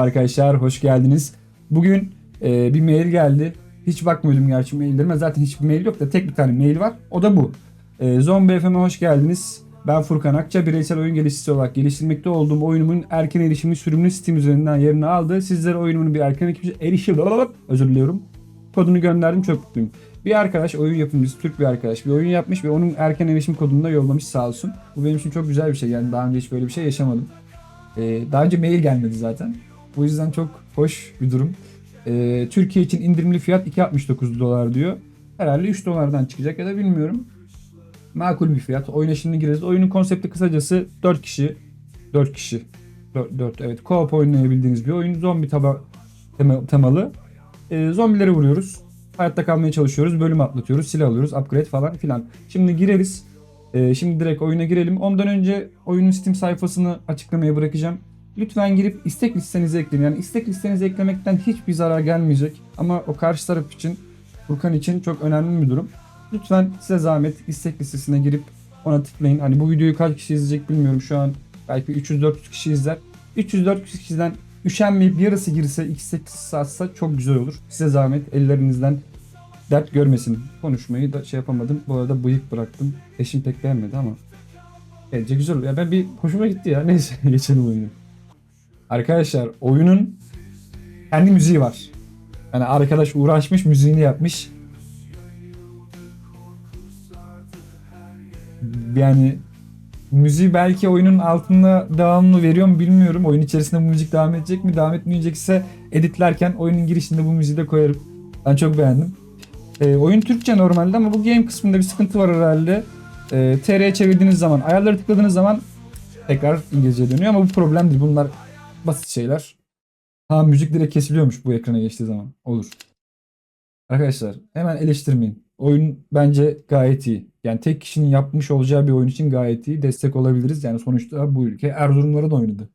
Arkadaşlar hoş geldiniz. Bugün e, bir mail geldi. Hiç bakmıyordum gerçi maillerime. Zaten hiçbir mail yok da tek bir tane mail var. O da bu. E, Zombi FM'e hoş geldiniz. Ben Furkan Akça. Bireysel oyun geliştiricisi olarak geliştirmekte olduğum oyunumun erken erişimli sürümlü Steam üzerinden yerini aldı. Sizlere oyunumun bir erken erişim... Özür diliyorum. Kodunu gönderdim çok mutluyum. Bir arkadaş, oyun yapımcısı, Türk bir arkadaş bir oyun yapmış ve onun erken erişim kodunu da yollamış sağ olsun. Bu benim için çok güzel bir şey. Yani daha önce hiç böyle bir şey yaşamadım. E, daha önce mail gelmedi zaten. Bu yüzden çok hoş bir durum. Ee, Türkiye için indirimli fiyat 2.69 dolar diyor. Herhalde 3 dolardan çıkacak ya da bilmiyorum. Makul bir fiyat. Oyuna şimdi gireriz. Oyunun konsepti kısacası 4 kişi. 4 kişi. 4, 4 evet. Co-op oynayabildiğiniz bir oyun. Zombi taba, tema- temalı. Ee, zombileri vuruyoruz. Hayatta kalmaya çalışıyoruz. Bölüm atlatıyoruz. Silah alıyoruz. Upgrade falan filan. Şimdi gireriz. Ee, şimdi direkt oyuna girelim. Ondan önce oyunun Steam sayfasını açıklamaya bırakacağım. Lütfen girip istek listenize ekleyin. Yani istek listenize eklemekten hiçbir zarar gelmeyecek. Ama o karşı taraf için, Furkan için çok önemli bir durum. Lütfen size zahmet istek listesine girip ona tıklayın. Hani bu videoyu kaç kişi izleyecek bilmiyorum. Şu an belki 300-400 kişi izler. 300-400 kişiden üşenmeyip yarısı girse, istek listesi atsa çok güzel olur. Size zahmet ellerinizden dert görmesin. Konuşmayı da şey yapamadım. Bu arada bıyık bıraktım. Eşim pek beğenmedi ama. Bence güzel olur. Ya ben bir hoşuma gitti ya. Neyse geçelim oyunu. Arkadaşlar oyunun kendi müziği var. Yani arkadaş uğraşmış müziğini yapmış. Yani müziği belki oyunun altında devamlı veriyor mu bilmiyorum. Oyun içerisinde bu müzik devam edecek mi? Devam etmeyecekse editlerken oyunun girişinde bu müziği de koyarım. Ben çok beğendim. Ee, oyun Türkçe normalde ama bu game kısmında bir sıkıntı var herhalde. Ee, TR'ye çevirdiğiniz zaman, ayarları tıkladığınız zaman tekrar İngilizce dönüyor ama bu problem değil. Bunlar basit şeyler. Ha müzik direkt kesiliyormuş bu ekrana geçtiği zaman. Olur. Arkadaşlar hemen eleştirmeyin. Oyun bence gayet iyi. Yani tek kişinin yapmış olacağı bir oyun için gayet iyi. Destek olabiliriz. Yani sonuçta bu ülke Erzurumlara da oynadı.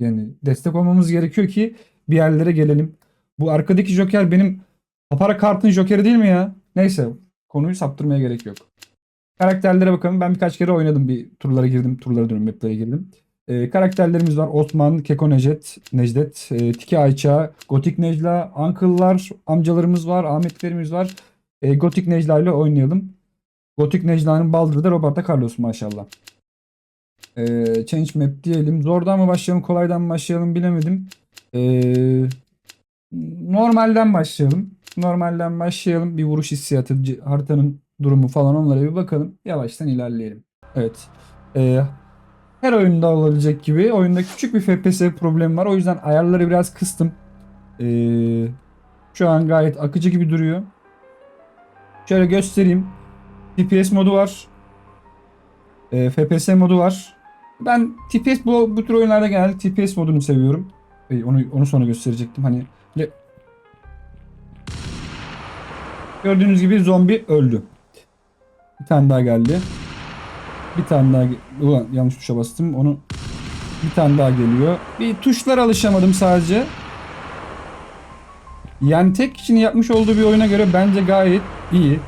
Yani destek olmamız gerekiyor ki bir yerlere gelelim. Bu arkadaki Joker benim para kartın Joker'i değil mi ya? Neyse konuyu saptırmaya gerek yok. Karakterlere bakalım. Ben birkaç kere oynadım. Bir turlara girdim. Turlara dönüyorum. Maplere girdim. Ee, karakterlerimiz var. Osman, Keko Necdet, Necdet, e, Tiki Ayça, Gotik Necla, Uncle'lar, amcalarımız var, Ahmetlerimiz var. E, Gotik Necla ile oynayalım. Gotik Necla'nın baldırı da Roberto Carlos maşallah. E, change map diyelim. Zordan mı başlayalım, kolaydan mı başlayalım bilemedim. E, normalden başlayalım. Normalden başlayalım. Bir vuruş hissiyatı, haritanın durumu falan onlara bir bakalım. Yavaştan ilerleyelim. Evet. E, her oyunda olabilecek gibi oyunda küçük bir FPS problemi var. O yüzden ayarları biraz kıstım. Ee, şu an gayet akıcı gibi duruyor. Şöyle göstereyim. TPS modu var. Ee, FPS modu var. Ben TPS bu, bu tür oyunlarda genelde TPS modunu seviyorum. Ee, onu onu sonra gösterecektim. Hani le- Gördüğünüz gibi zombi öldü. Bir tane daha geldi. Bir tane daha... Ulan yanlış tuşa bastım. Onu bir tane daha geliyor. Bir tuşlara alışamadım sadece. Yani tek kişinin yapmış olduğu bir oyuna göre bence gayet iyi.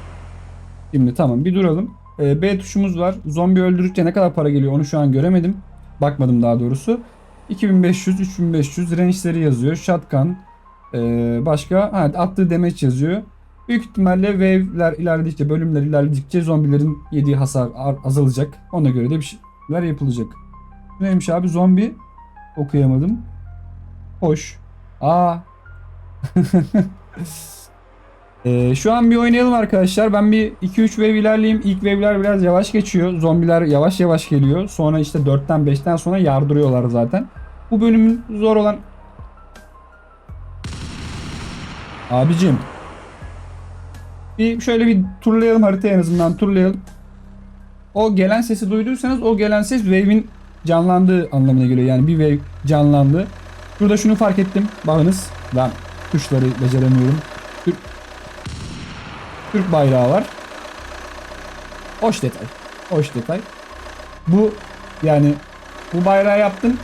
Şimdi tamam bir duralım. Ee, B tuşumuz var. Zombi öldürdükçe ne kadar para geliyor onu şu an göremedim. Bakmadım daha doğrusu. 2500, 3500 range'leri yazıyor. Shotgun. Ee, başka ha, attığı damage yazıyor. Büyük ihtimalle wave'ler ilerledikçe, bölümler ilerledikçe zombilerin yediği hasar ar- azalacak. Ona göre de bir şeyler yapılacak. Neymiş abi zombi? Okuyamadım. Hoş. Aa. Ee, şu an bir oynayalım arkadaşlar. Ben bir 2-3 wave ilerleyeyim. İlk wave'ler biraz yavaş geçiyor. Zombiler yavaş yavaş geliyor. Sonra işte 4'ten 5'ten sonra yardırıyorlar zaten. Bu bölümün zor olan... Abicim bir şöyle bir turlayalım haritayı en azından turlayalım. O gelen sesi duyduysanız o gelen ses wave'in canlandığı anlamına geliyor. Yani bir wave canlandı. Burada şunu fark ettim. Bakınız ben tuşları beceremiyorum. Türk, Türk bayrağı var. Hoş detay. Hoş detay. Bu yani bu bayrağı yaptım.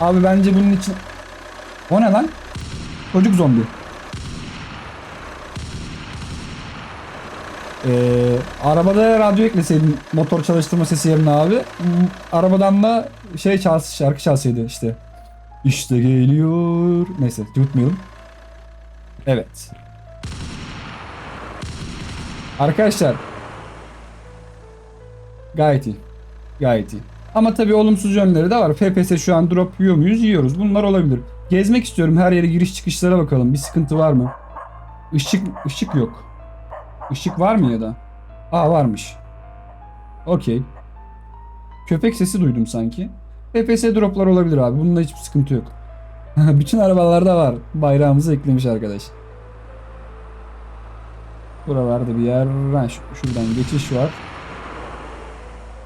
Abi bence bunun için o ne lan? Çocuk zombi. Ee, arabada radyo ekleseydin motor çalıştırma sesi yerine abi. Arabadan da şey çalsın şarkı çalsaydı işte. İşte geliyor. Neyse tutmayalım. Evet. Arkadaşlar. Gayet iyi. Gayet iyi. Ama tabii olumsuz yönleri de var. FPS şu an drop yiyor muyuz? Yiyoruz. Bunlar olabilir. Gezmek istiyorum. Her yere giriş çıkışlara bakalım. Bir sıkıntı var mı? Işık, ışık yok. Işık var mı ya da? Aa varmış. Okey. Köpek sesi duydum sanki. FPS droplar olabilir abi. Bunda hiçbir sıkıntı yok. Bütün arabalarda var. Bayrağımızı eklemiş arkadaş. Buralarda bir yer. Ha, şu- şuradan geçiş var.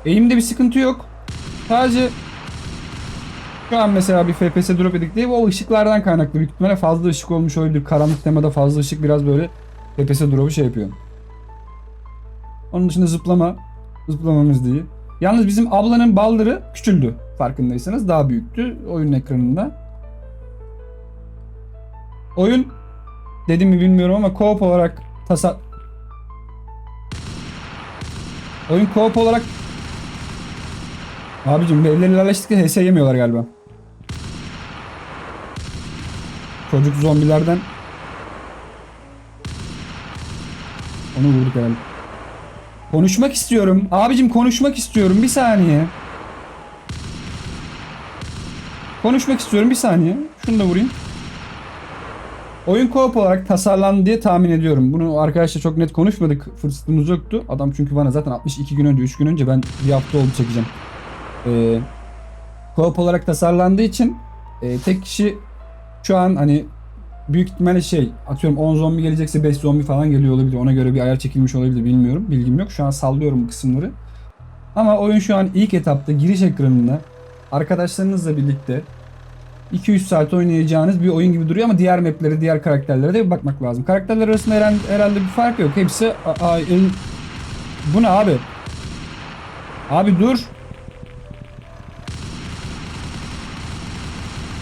Eğimde bir sıkıntı yok. Sadece şu an mesela bir FPS drop yedik diye o ışıklardan kaynaklı. Büyük ihtimalle fazla ışık olmuş olabilir. Karanlık temada fazla ışık biraz böyle FPS drop'u şey yapıyor. Onun dışında zıplama. Zıplamamız değil. Yalnız bizim ablanın baldırı küçüldü. Farkındaysanız daha büyüktü oyun ekranında. Oyun dedim mi bilmiyorum ama co-op olarak tasa Oyun co-op olarak Abicim belirleri ilerleştikçe HS yemiyorlar galiba. Çocuk zombilerden Onu vurduk herhalde. Konuşmak istiyorum. Abicim konuşmak istiyorum. Bir saniye. Konuşmak istiyorum. Bir saniye. Şunu da vurayım. Oyun co-op olarak tasarlandı diye tahmin ediyorum. Bunu arkadaşlar çok net konuşmadık. Fırsatımız yoktu. Adam çünkü bana zaten 62 gün önce, 3 gün önce ben bir hafta oldu çekeceğim. Ee, co-op olarak tasarlandığı için e, tek kişi şu an hani büyük ihtimalle şey atıyorum 10 zombi gelecekse 5 zombi falan geliyor olabilir. Ona göre bir ayar çekilmiş olabilir bilmiyorum. Bilgim yok. Şu an sallıyorum bu kısımları. Ama oyun şu an ilk etapta giriş ekranında arkadaşlarınızla birlikte 2-3 saat oynayacağınız bir oyun gibi duruyor ama diğer maplere, diğer karakterlere de bir bakmak lazım. Karakterler arasında herhalde, herhalde bir fark yok. Hepsi a- a- el- Bu ne abi? Abi dur.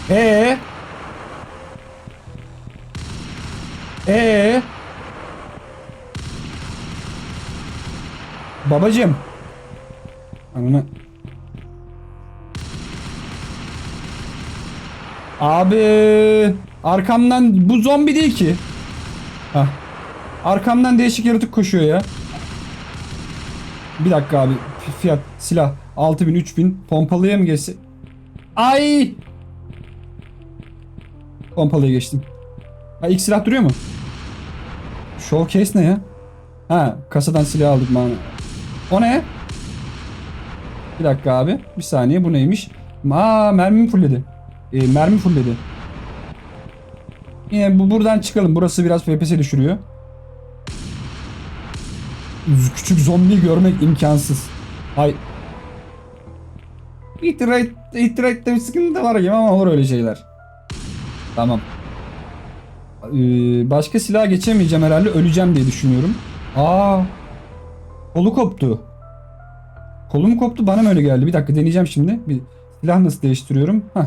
Ee? Ee? Babacım. Ananı. Abi arkamdan bu zombi değil ki. Hah. Arkamdan değişik yaratık koşuyor ya. Bir dakika abi. Fi- Fiyat, silah 6000 3000 pompalıya mı geçse? Ay! Pompalıya geçtim. Ha ilk silah duruyor mu? Showcase ne ya? Ha kasadan silah aldık bana. O ne? Bir dakika abi. Bir saniye bu neymiş? Aa mermimi fulledi. E, mermi fulledi. Yine bu buradan çıkalım. Burası biraz FPS düşürüyor. Küçük zombi görmek imkansız. Hay. Hitrate, hitrate'de bir sıkıntı var gibi ama olur öyle şeyler. Tamam. Ee, başka silah geçemeyeceğim herhalde. Öleceğim diye düşünüyorum. Aa. Kolu koptu. Kolum koptu bana mı öyle geldi? Bir dakika deneyeceğim şimdi. Bir silah nasıl değiştiriyorum? Hah.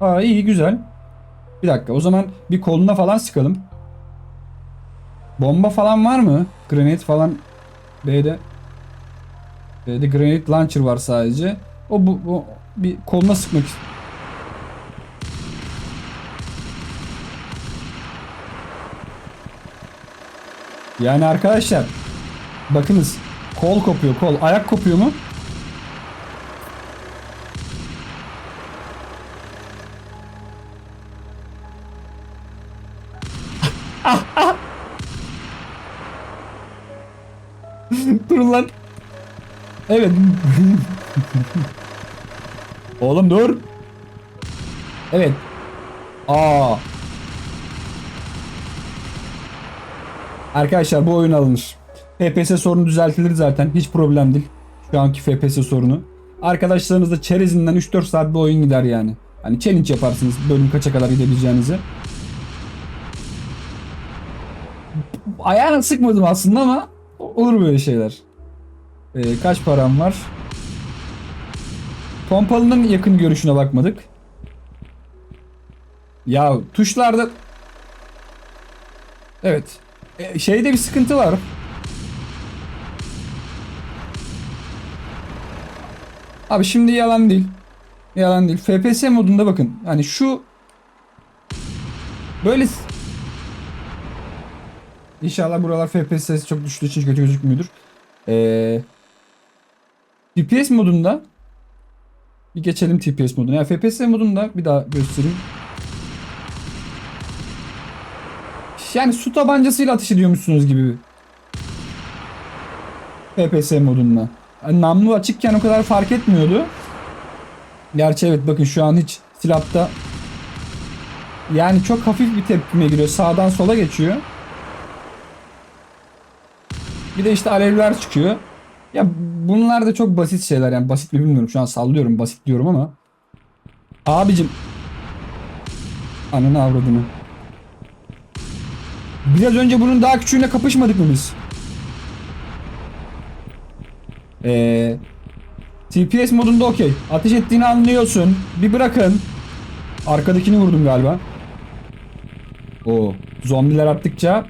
Aa iyi güzel. Bir dakika o zaman bir koluna falan sıkalım. Bomba falan var mı? Grenade falan. B'de. B'de grenade launcher var sadece. O bu, bu bir koluna sıkmak ist- Yani arkadaşlar bakınız kol kopuyor kol. Ayak kopuyor mu? Durun lan. Evet. Oğlum dur. Evet. Aa. Arkadaşlar bu oyun alınır. FPS sorunu düzeltilir zaten. Hiç problem değil. Şu anki FPS sorunu. Arkadaşlarınızla çerezinden 3-4 saat bir oyun gider yani. Hani challenge yaparsınız bölüm kaça kadar gidebileceğinizi. Ayağına sıkmadım aslında ama olur böyle şeyler. Ee, kaç param var? Pompalının yakın görüşüne bakmadık. Ya tuşlarda Evet. E, şeyde bir sıkıntı var. Abi şimdi yalan değil. Yalan değil. FPS modunda bakın. Yani şu böyle İnşallah buralar FPS sesi çok düştüğü için kötü gözükmüyordur. Ee, TPS modunda bir geçelim TPS moduna. Yani FPS modunda bir daha göstereyim. Yani su tabancasıyla ateş ediyormuşsunuz gibi. FPS modunda. Yani namlu açıkken o kadar fark etmiyordu. Gerçi evet bakın şu an hiç silahta yani çok hafif bir tepkime giriyor. Sağdan sola geçiyor. Bir de işte alevler çıkıyor. Ya bunlar da çok basit şeyler yani basit mi bilmiyorum. Şu an sallıyorum basit diyorum ama. Abicim. Ananı avradını. Biraz önce bunun daha küçüğüne kapışmadık mı biz? Eee TPS modunda okey. Ateş ettiğini anlıyorsun. Bir bırakın. Arkadakini vurdum galiba. O zombiler arttıkça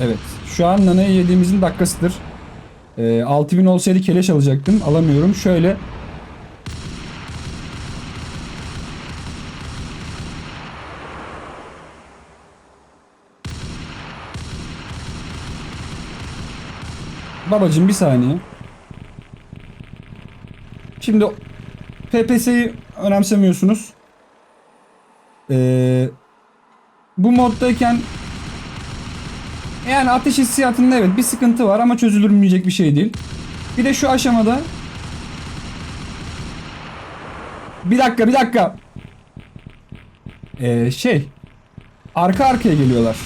Evet. Şu an nanayı yediğimizin dakikasıdır. Ee, 6000 olsaydı keleş alacaktım. Alamıyorum. Şöyle Babacım bir saniye. Şimdi PPS'yi önemsemiyorsunuz. Ee, bu moddayken yani ateş hissiyatında evet bir sıkıntı var ama çözülmeyecek bir şey değil. Bir de şu aşamada bir dakika bir dakika. Ee, şey arka arkaya geliyorlar.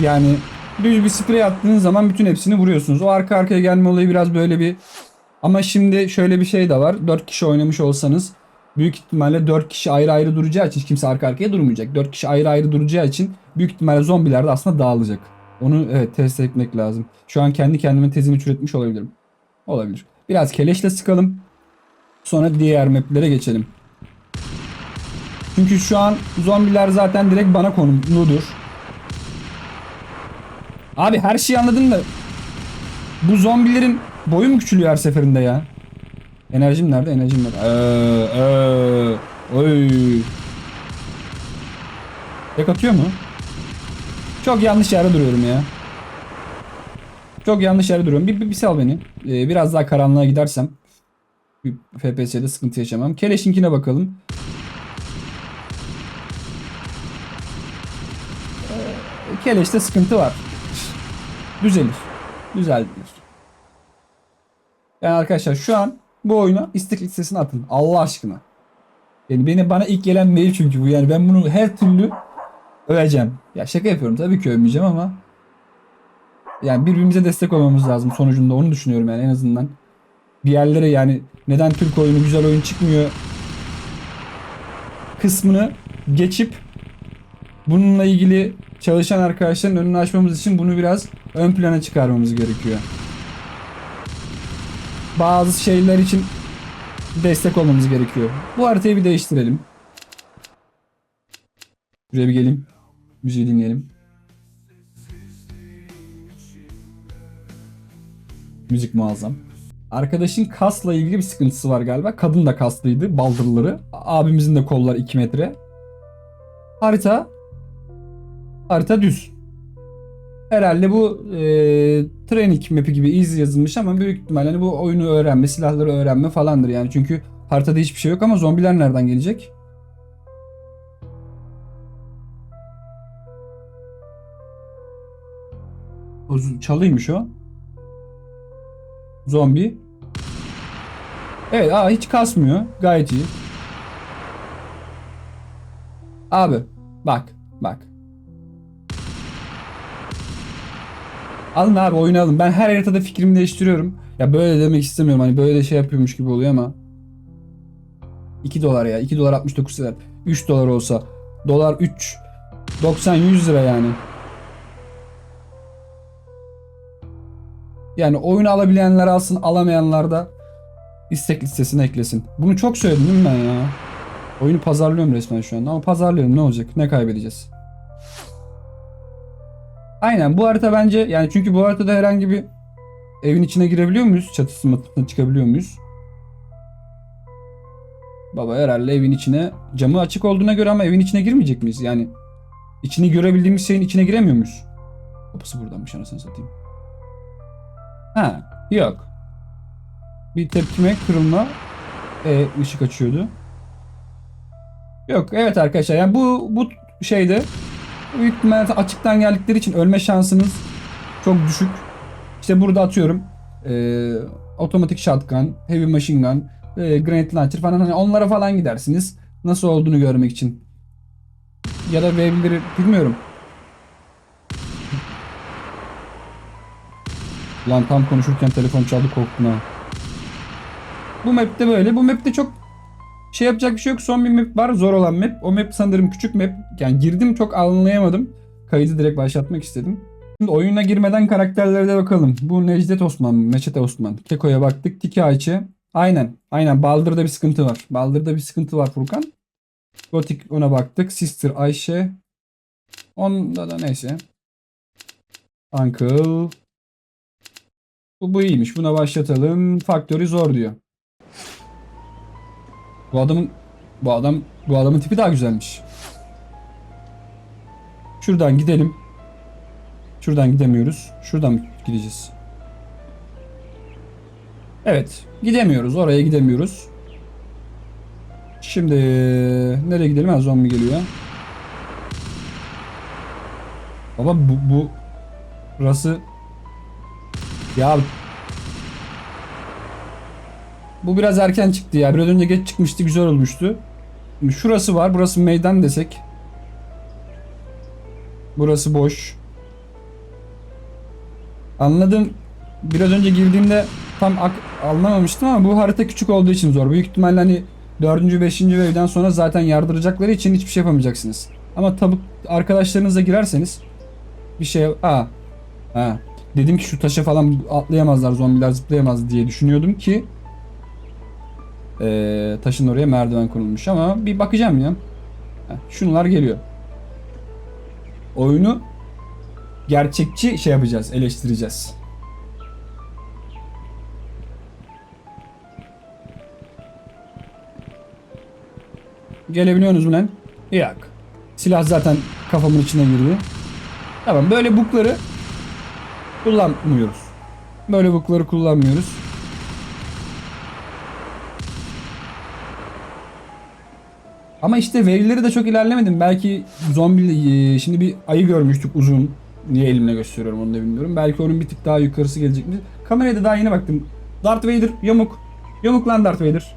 Yani düz bir sprey attığınız zaman bütün hepsini vuruyorsunuz. O arka arkaya gelme olayı biraz böyle bir ama şimdi şöyle bir şey de var. 4 kişi oynamış olsanız büyük ihtimalle 4 kişi ayrı ayrı duracağı için kimse arka arkaya durmayacak. 4 kişi ayrı ayrı duracağı için büyük ihtimalle zombiler de aslında dağılacak. Onu evet test etmek lazım. Şu an kendi kendime tezimi çürütmüş olabilirim. Olabilir. Biraz keleşle sıkalım. Sonra diğer maplere geçelim. Çünkü şu an zombiler zaten direkt bana konumludur. Abi her şeyi anladın da bu zombilerin boyu mu küçülüyor her seferinde ya? Enerjim nerede? Enerjim nerede? Ee, ee, oy. Tek atıyor mu? Çok yanlış yerde duruyorum ya. Çok yanlış yerde duruyorum. Bir, bir, bir sal beni. Ee, biraz daha karanlığa gidersem FPS'de sıkıntı yaşamam. Keleş'inkine bakalım. Keleş'te sıkıntı var. Düzelir. Düzeldilir. Yani arkadaşlar şu an bu oyuna istek listesine atın. Allah aşkına. Yani beni bana ilk gelen mail çünkü bu. Yani ben bunu her türlü öveceğim. Ya şaka yapıyorum tabii ki övmeyeceğim ama yani birbirimize destek olmamız lazım sonucunda onu düşünüyorum yani en azından. Bir yerlere yani neden Türk oyunu güzel oyun çıkmıyor kısmını geçip bununla ilgili çalışan arkadaşların önünü açmamız için bunu biraz ön plana çıkarmamız gerekiyor. Bazı şeyler için destek olmamız gerekiyor. Bu haritayı bir değiştirelim. Şuraya bir geleyim. Müziği dinleyelim. Müzik muazzam. Arkadaşın kasla ilgili bir sıkıntısı var galiba. Kadın da kaslıydı. Baldırları. Abimizin de kollar 2 metre. Harita harita düz. Herhalde bu e, training map'i gibi easy yazılmış ama büyük ihtimalle hani bu oyunu öğrenme, silahları öğrenme falandır yani. Çünkü haritada hiçbir şey yok ama zombiler nereden gelecek? Çalıymış o. Zombi. Evet aa hiç kasmıyor. Gayet iyi. Abi bak bak. Alın abi oyunu alın. Ben her haritada fikrimi değiştiriyorum. Ya böyle demek istemiyorum. Hani böyle şey yapıyormuş gibi oluyor ama. 2 dolar ya. 2 dolar 69 lira. 3 dolar olsa. Dolar 3. 90 100 lira yani. Yani oyunu alabilenler alsın, alamayanlar da istek listesine eklesin. Bunu çok söyledim değil mi ben ya? Oyunu pazarlıyorum resmen şu anda ama pazarlıyorum ne olacak? Ne kaybedeceğiz? Aynen bu harita bence yani çünkü bu haritada herhangi bir evin içine girebiliyor muyuz? Çatısı matısına çıkabiliyor muyuz? Baba herhalde evin içine camı açık olduğuna göre ama evin içine girmeyecek miyiz? Yani içini görebildiğimiz şeyin içine giremiyor muyuz? Kapısı buradanmış anasını satayım. Ha yok. Bir tepkime kırılma e, ışık açıyordu. Yok evet arkadaşlar yani bu bu şeyde büyük ihtimalle açıktan geldikleri için ölme şansınız çok düşük. İşte burada atıyorum e, otomatik shotgun, heavy machine gun, e, grenade launcher falan hani onlara falan gidersiniz. Nasıl olduğunu görmek için. Ya da wave'leri bilmiyorum. Lan tam konuşurken telefon çaldı korktum ha. Bu map'te böyle. Bu map'te çok şey yapacak bir şey yok. Son bir map var. Zor olan map. O map sanırım küçük map. Yani girdim çok anlayamadım. Kaydı direkt başlatmak istedim. Şimdi oyuna girmeden karakterlere de bakalım. Bu Necdet Osman? Meçete Osman. Keko'ya baktık. Tiki Ayçi. Aynen. Aynen. Baldır'da bir sıkıntı var. Baldır'da bir sıkıntı var Furkan. Gothic ona baktık. Sister Ayşe. Onda da neyse. Uncle. Bu, bu iyiymiş. Buna başlatalım. Faktörü zor diyor. Bu adamın bu adam bu adamın tipi daha güzelmiş. Şuradan gidelim. Şuradan gidemiyoruz. Şuradan gideceğiz? Evet. Gidemiyoruz. Oraya gidemiyoruz. Şimdi nereye gidelim? Ha zombi geliyor. Baba bu, bu burası ya bu biraz erken çıktı ya. Biraz önce geç çıkmıştı. Güzel olmuştu. Şimdi şurası var. Burası meydan desek. Burası boş. Anladım. Biraz önce girdiğimde tam anlamamıştım ama bu harita küçük olduğu için zor. Büyük ihtimalle hani 4. 5. wave'den sonra zaten yardıracakları için hiçbir şey yapamayacaksınız. Ama tabi arkadaşlarınızla girerseniz bir şey... Aa. Ha. Dedim ki şu taşa falan atlayamazlar zombiler zıplayamaz diye düşünüyordum ki ee, taşın oraya merdiven konulmuş ama bir bakacağım ya. Şunlar geliyor. Oyunu gerçekçi şey yapacağız, eleştireceğiz. Gelebiliyorsunuz mu lan? Yok. Silah zaten kafamın içine girdi. Tamam böyle bukları kullanmıyoruz. Böyle bukları kullanmıyoruz. Ama işte verileri de çok ilerlemedim. Belki zombi e, şimdi bir ayı görmüştük uzun. Niye elimle gösteriyorum onu da bilmiyorum. Belki onun bir tık daha yukarısı gelecek mi? Kameraya da daha yeni baktım. Darth Vader yamuk. Yamuk lan Darth Vader.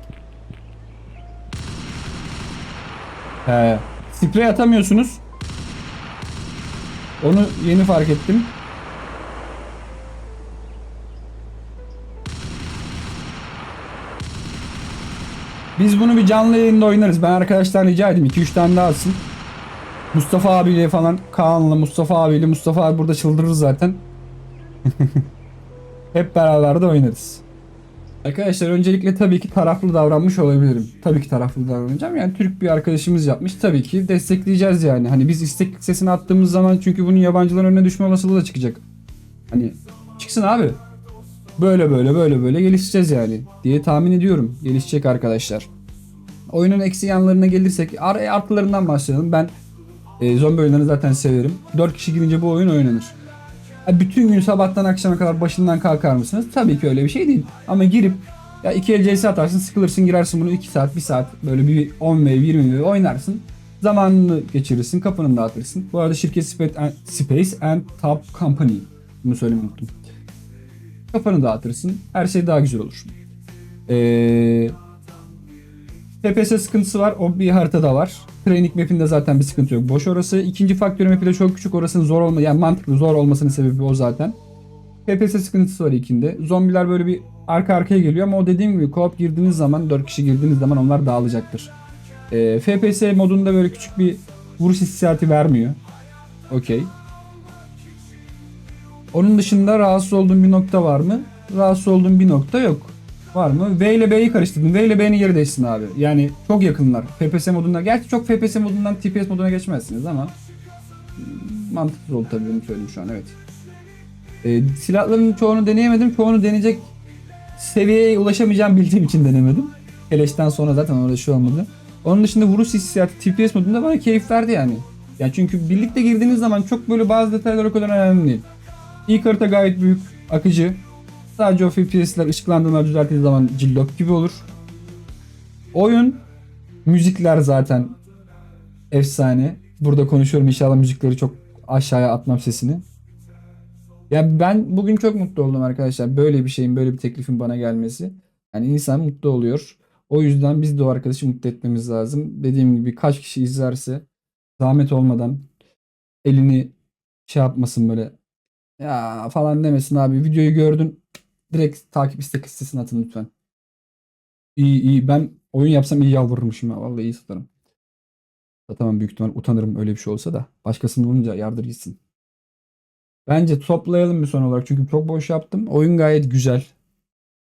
He. Sprey atamıyorsunuz. Onu yeni fark ettim. Biz bunu bir canlı yayında oynarız. Ben arkadaşlar rica edeyim 2-3 tane daha alsın. Mustafa abiyle falan Kaan'la Mustafa abiyle Mustafa abi burada çıldırır zaten. Hep beraber de oynarız. Arkadaşlar öncelikle tabii ki taraflı davranmış olabilirim. Tabii ki taraflı davranacağım. Yani Türk bir arkadaşımız yapmış. Tabii ki destekleyeceğiz yani. Hani biz istek sesini attığımız zaman çünkü bunun yabancıların önüne düşme olasılığı da çıkacak. Hani çıksın abi. Böyle böyle böyle böyle gelişeceğiz yani diye tahmin ediyorum. Gelişecek arkadaşlar. Oyunun eksi yanlarına gelirsek ar- artılarından başlayalım. Ben e, zombi oyunlarını zaten severim. 4 kişi girince bu oyun oynanır. Ha, bütün gün sabahtan akşama kadar başından kalkar mısınız? Tabii ki öyle bir şey değil. Ama girip ya iki el CS atarsın sıkılırsın girersin bunu 2 saat 1 saat böyle bir 10 ve 20 ve oynarsın. Zamanını geçirirsin kafanı dağıtırsın. Bu arada şirket Space and Top Company. Bunu söylemeyi unuttum. Kafanı dağıtırsın. Her şey daha güzel olur. Ee, TPS sıkıntısı var. O bir haritada var. Training map'inde zaten bir sıkıntı yok. Boş orası. İkinci faktör map'i de çok küçük. Orasının zor olma yani mantıklı zor olmasının sebebi o zaten. TPS sıkıntısı var ikinde. Zombiler böyle bir arka arkaya geliyor ama o dediğim gibi co-op girdiğiniz zaman 4 kişi girdiğiniz zaman onlar dağılacaktır. Ee, FPS modunda böyle küçük bir vuruş hissiyatı vermiyor. Okey. Onun dışında rahatsız olduğum bir nokta var mı? Rahatsız olduğum bir nokta yok. Var mı? V ile B'yi karıştırdım. V ile B'nin yeri değişsin abi. Yani çok yakınlar. FPS modunda. Gerçi çok FPS modundan TPS moduna geçmezsiniz ama mantıklı oldu tabii benim söylediğim şu an evet. E, silahların çoğunu deneyemedim. Çoğunu deneyecek seviyeye ulaşamayacağım bildiğim için denemedim. Keleş'ten sonra zaten orada şey olmadı. Onun dışında vuruş hissiyatı TPS modunda bana keyif verdi yani. Yani çünkü birlikte girdiğiniz zaman çok böyle bazı detaylar o kadar önemli değil. İlk harita gayet büyük, akıcı. Sadece o FPS'ler ışıklandırmalar düzelttiği zaman cillop gibi olur. Oyun, müzikler zaten efsane. Burada konuşuyorum inşallah müzikleri çok aşağıya atmam sesini. Ya ben bugün çok mutlu oldum arkadaşlar. Böyle bir şeyin, böyle bir teklifin bana gelmesi. Yani insan mutlu oluyor. O yüzden biz de o arkadaşı mutlu etmemiz lazım. Dediğim gibi kaç kişi izlerse zahmet olmadan elini şey yapmasın böyle ya falan demesin abi. Videoyu gördün direkt takip istek listesine atın lütfen. İyi iyi ben oyun yapsam iyi yalvarırmışım ya. Vallahi iyi satarım. Satamam büyük ihtimal utanırım öyle bir şey olsa da. Başkasının olunca yardır gitsin. Bence toplayalım bir son olarak çünkü çok boş yaptım. Oyun gayet güzel.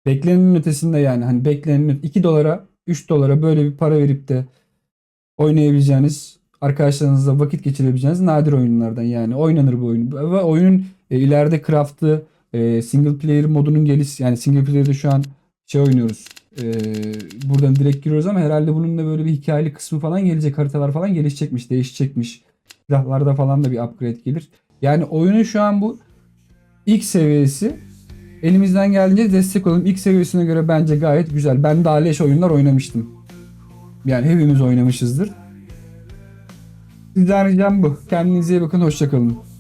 Beklenenin ötesinde yani hani beklenenin 2 dolara 3 dolara böyle bir para verip de oynayabileceğiniz arkadaşlarınızla vakit geçirebileceğiniz nadir oyunlardan yani oynanır bu oyun. Ve oyunun e, ileride craft'ı e, single player modunun geliş yani single player'da şu an şey oynuyoruz. E, buradan direkt giriyoruz ama herhalde bunun da böyle bir hikayeli kısmı falan gelecek. Haritalar falan gelişecekmiş, değişecekmiş. Silahlarda falan da bir upgrade gelir. Yani oyunun şu an bu ilk seviyesi elimizden geldiğince destek olalım. İlk seviyesine göre bence gayet güzel. Ben daha leş oyunlar oynamıştım. Yani hepimiz oynamışızdır. Sizden ricam bu. Kendinize iyi bakın. Hoşçakalın.